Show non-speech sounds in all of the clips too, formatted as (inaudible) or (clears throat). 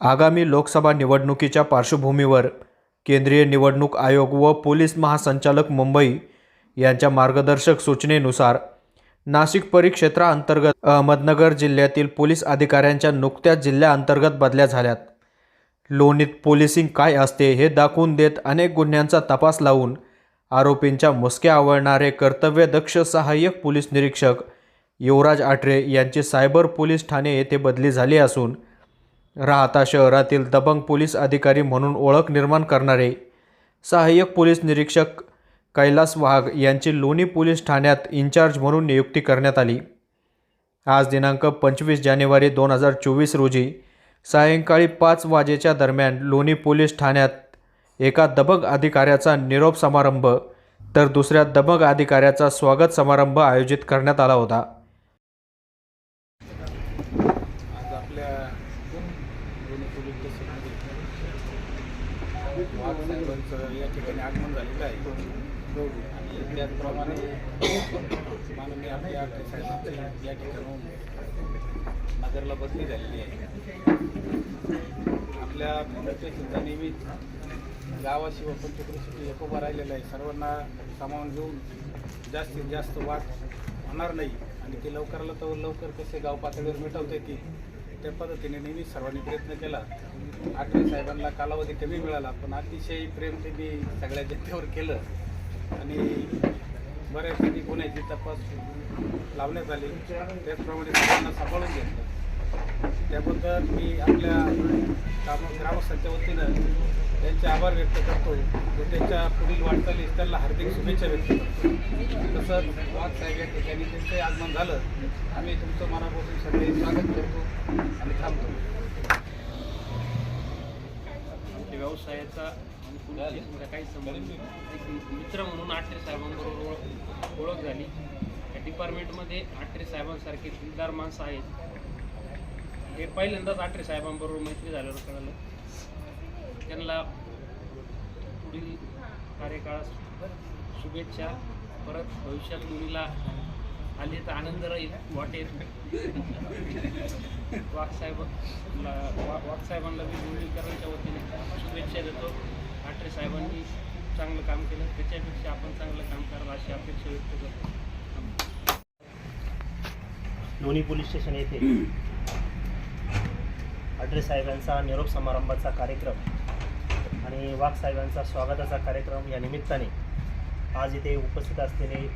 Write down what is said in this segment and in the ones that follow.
आगामी लोकसभा निवडणुकीच्या पार्श्वभूमीवर केंद्रीय निवडणूक आयोग व पोलीस महासंचालक मुंबई यांच्या मार्गदर्शक सूचनेनुसार नाशिक परिक्षेत्राअंतर्गत अहमदनगर जिल्ह्यातील पोलीस अधिकाऱ्यांच्या नुकत्याच जिल्ह्याअंतर्गत बदल्या झाल्यात. लोणीत पोलिसिंग काय असते हे दाखवून देत अनेक गुन्ह्यांचा तपास लावून आरोपींच्या मुसक्या आवळणारे कर्तव्यदक्ष सहाय्यक पोलीस निरीक्षक युवराज आठरे यांची सायबर पोलीस ठाणे येथे बदली झाली असून राहता शहरातील दबंग पोलीस अधिकारी म्हणून ओळख निर्माण करणारे सहाय्यक पोलीस निरीक्षक कैलास वाघ यांची लोणी पोलीस ठाण्यात इन्चार्ज म्हणून नियुक्ती करण्यात आली. आज दिनांक पंचवीस जानेवारी दोन हजार चोवीस रोजी सायंकाळी पाच वाजेच्या दरम्यान लोणी पोलीस ठाण्यात एका दबंग अधिकाऱ्याचा निरोप समारंभ तर दुसऱ्या दबंग अधिकाऱ्याचा स्वागत समारंभ आयोजित करण्यात आला होता आज आपल्या दोन्ही पोलीस स्टेशनमध्ये या ठिकाणी आगमन झालेलं आहे. आणि त्याचप्रमाणे माननीय आपल्या आठवले साहेबांची या ठिकाणून नगरला बदली झालेली आहे. आपल्या पोलीस स्टेशनचा नेहमीच गावाशिवाय पंचकृषी एकोबा राहिलेला आहे. सर्वांना सामावून घेऊन जास्तीत जास्त वाद होणार नाही. आणि ते लवकराला तर लवकर कसे गाव पातळीवर मिटवता येतील त्या पद्धतीने नेहमी सर्वांनी प्रयत्न केला. आठवे साहेबांना कालावधी कमी मिळाला पण अतिशय प्रेम त्यांनी सगळ्या जनतेवर केलं. आणि बऱ्यापैकी गुन्ह्याची तपास लावण्यात आली. त्याचप्रमाणे सर्वांना सांभाळून घेतलं. त्याबद्दल मी आपल्या ग्राम ग्रामस्थांच्या वतीनं त्यांचे आभार व्यक्त करतो व त्यांच्या पुढील वाटचालीस त्यांना हार्दिक शुभेच्छा व्यक्त करतो तसंच वाघ साहेब या ठिकाणी त्यांचंही आगमन झालं. आम्ही तुमचं मनापासून सगळे स्वागत करतो आणि थांबतो. व्यवसायाचा आणि काही संबंध एक मित्र म्हणून आठरे साहेबांबरोबर ओळख ओळख झाली. या डिपार्टमेंटमध्ये आठरे साहेबांसारखे दिलदार माणसं आहेत. हे पहिल्यांदाच आठरे साहेबांबरोबर मैत्री झाल्यावर कळालं. त्यांना पुढील कार्यकाळात शुभेच्छा. परत भविष्यात मुलीला आले तर आनंद राहील वाटेल. वाघसाहेब वाघसाहेबांना मी मुरलीकरांच्या वतीने शुभेच्छा देतो. आठरे साहेबांनी चांगलं काम केलं. त्याच्यापेक्षा आपण चांगलं काम करावं अशी अपेक्षा व्यक्त करतो. लोणी पोलीस स्टेशन येथे. (clears throat) साहेबांचा निरोप समारंभाचा कार्यक्रम. आणि वाघ साहेबांचा स्वागताचा कार्यक्रम या निमित्ताने आज इथे उपस्थित असलेले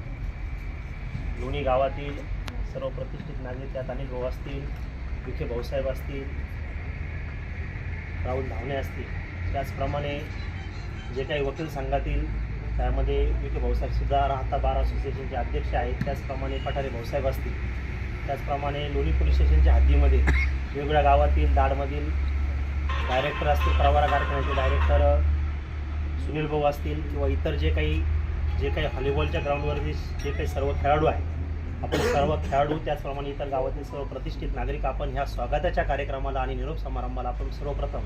लोणी गावातील सर्व प्रतिष्ठित नागरिक त्यात अनिल भाऊ असतील विखे भाऊसाहेब असतील राहुल धावणे असतील. त्याचप्रमाणे जे काही वकील संघातील त्यामध्ये विखे भाऊसाहेबसुद्धा राहता बार असोसिएशनचे अध्यक्ष आहेत. त्याचप्रमाणे पठारे भाऊसाहेब असतील. त्याचप्रमाणे लोणी पोलीस स्टेशनच्या हद्दीमध्ये वेगवेगळ्या गावातील दाडमधील डायरेक्टर असतील प्रवारा कारखान्याचे डायरेक्टर सुनील भाऊ असतील किंवा इतर जे काही जे काही व्हॉलीबॉलच्या ग्राउंडवरती जे काही सर्व खेळाडू आहेत आपण सर्व खेळाडू त्याचप्रमाणे इतर गावातील सर्व प्रतिष्ठित नागरिक आपण ह्या स्वागताच्या कार्यक्रमाला आणि निरोप समारंभाला आपण सर्वप्रथम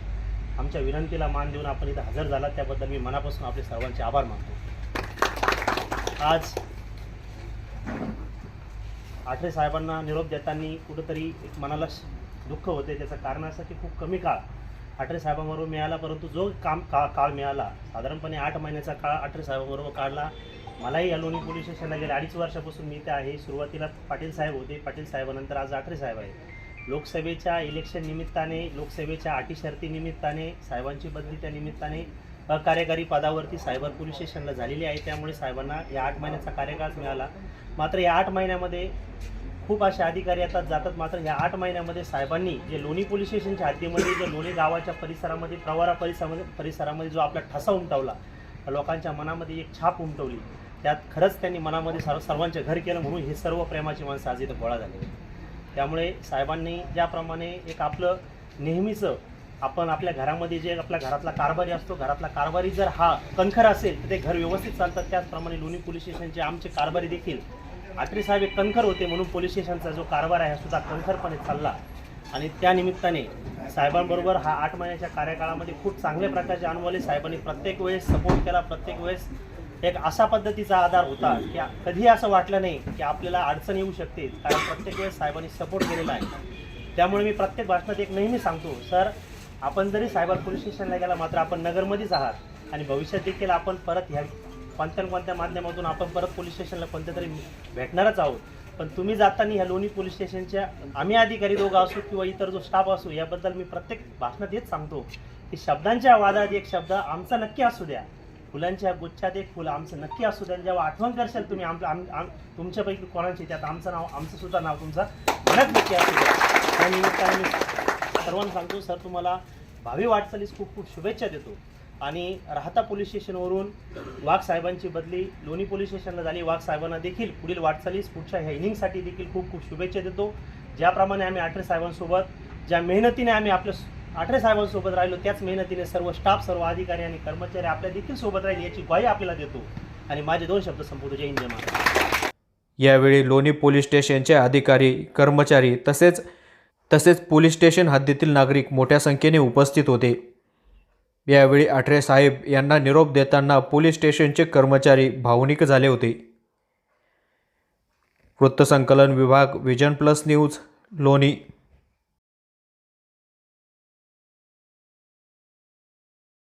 आमच्या विनंतीला मान देऊन आपण इथं हजर झाला त्याबद्दल मी मनापासून आपले सर्वांचे आभार मानतो. आज आठरे साहेबांना निरोप देताना कुठंतरी एक मनाला दुःख होते त्याचं कारण असं की खूप कमी काळ आठरे साहेबांबरोबर मिळाला परंतु जो काम का काळ मिळाला साधारणपणे आठ महिन्याचा काळ आठरे साहेबांबरोबर काढला. मलाही या लोणी पोलीस स्टेशनला गेले. अडीच वर्षापासून मी इथे आहे. सुरुवातीला पाटील साहेब होते. पाटील साहेबानंतर आज आठरे साहेब आहे लोकसभेच्या इलेक्शन निमित्ताने लोकसभेच्या अटी शर्ती निमित्ताने साहेबांची बदली त्या निमित्ताने अकार्यकारी पदावरती सायबर पोलीस स्टेशनला झालेली आहे. त्यामुळे साहेबांना या आठ महिन्याचा कार्यकाळ मिळाला. मात्र या आठ महिन्यामध्ये खूप असे अधिकारी येतात जातात मात्र ह्या आठ महिन्यामध्ये साहेबांनी जे लोणी पोलीस स्टेशनच्या हद्दीमध्ये जे लोणी गावाच्या परिसरामध्ये प्रवारा परिसरामध्ये परिसरामध्ये जो आपला ठसा उमटवला लोकांच्या मनामध्ये एक छाप उमटवली. त्यात खरंच त्यांनी मनामध्ये सर्व सर्वांचे घर केलं म्हणून हे सर्व प्रेमाची माणसं आज इथं गोळा झाले त्यामुळे साहेबांनी ज्याप्रमाणे एक आपलं नेहमीचं आपण आपल्या घरामध्ये जे आपल्या घरातला कारभारी असतो घरातला कारभारी जर हा कणखर असेल तर ते घर व्यवस्थित चालतात. त्याचप्रमाणे लोणी पोलीस स्टेशनचे आमचे कारभारी देखील आत्रे साहेब एक कणखर होते म्हणून पोलीस स्टेशनचा जो कारभार आहे हा सुद्धा कणखरपणे चालला. आणि त्या निमित्ताने साहेबांबरोबर हा आठ महिन्याच्या कार्यकाळामध्ये खूप चांगल्या प्रकारचे अनुभव आले. साहेबांनी प्रत्येक वेळेस सपोर्ट केला प्रत्येक वेळेस एक असा पद्धतीचा आधार होता की कधीही असं वाटलं नाही की आपल्याला अडचण येऊ शकते. कारण प्रत्येक वेळेस साहेबांनी सपोर्ट केलेला आहे. त्यामुळे मी प्रत्येक भाषणात एक नेहमी सांगतो सर आपण जरी सायबर पोलीस स्टेशनला गेला मात्र आपण नगरमध्येच आहात आणि भविष्यात देखील आपण परत ह्या कोणत्या कोणत्या माध्यमातून आपण परत पोलीस स्टेशनला कोणत्या तरी भेटणारच आहोत. पण तुम्ही जाताना ह्या लोणी पोलीस स्टेशनच्या आम्ही अधिकारी दोघं असू किंवा इतर जो स्टाफ असू याबद्दल मी प्रत्येक भाषणात हेच सांगतो की शब्दांच्या वादात एक शब्द आमचा नक्की असू द्या. फुलांच्या गुच्छात एक फुलं आमचं नक्की असू द्या. जेव्हा आठवण करशाल तुम्ही आम आम आम तुमच्यापैकी कोणाची त्यात आमचं नाव आमचं सुद्धा नाव तुमचं मनात नक्की असू द्या. त्यानिमित्ताने मी सर्वांना सांगतो सर तुम्हाला भावी वाटचालीस खूप खूप शुभेच्छा देतो. आणि राहता पोलीस स्टेशनवरून वाघ साहेबांची बदली लोणी पोलीस स्टेशनला झाली. वाघ साहेबांना देखील पुढील वाटचालीस पुढच्या ह्या इनिंगसाठी देखील खूप खूप शुभेच्छा देतो. ज्याप्रमाणे आम्ही आठरे साहेबांसोबत ज्या मेहनतीने आम्ही आपल्या आठरे साहेबांसोबत राहिलो त्याच मेहनतीने सर्व स्टाफ सर्व अधिकारी आणि कर्मचारी आपल्या देखील सोबत राहील याची ग्वाही आपल्याला देतो. आणि माझे दोन शब्द संपवतो. जय हिंद जय यावेळी लोणी पोलीस स्टेशनचे अधिकारी कर्मचारी तसेच तसेच पोलीस स्टेशन हद्दीतील नागरिक मोठ्या संख्येने उपस्थित होते. यावेळी आठरे साहेब यांना निरोप देताना पोलीस स्टेशनचे कर्मचारी भावनिक झाले होते. वृत्तसंकलन विभाग विजन प्लस न्यूज लोणी.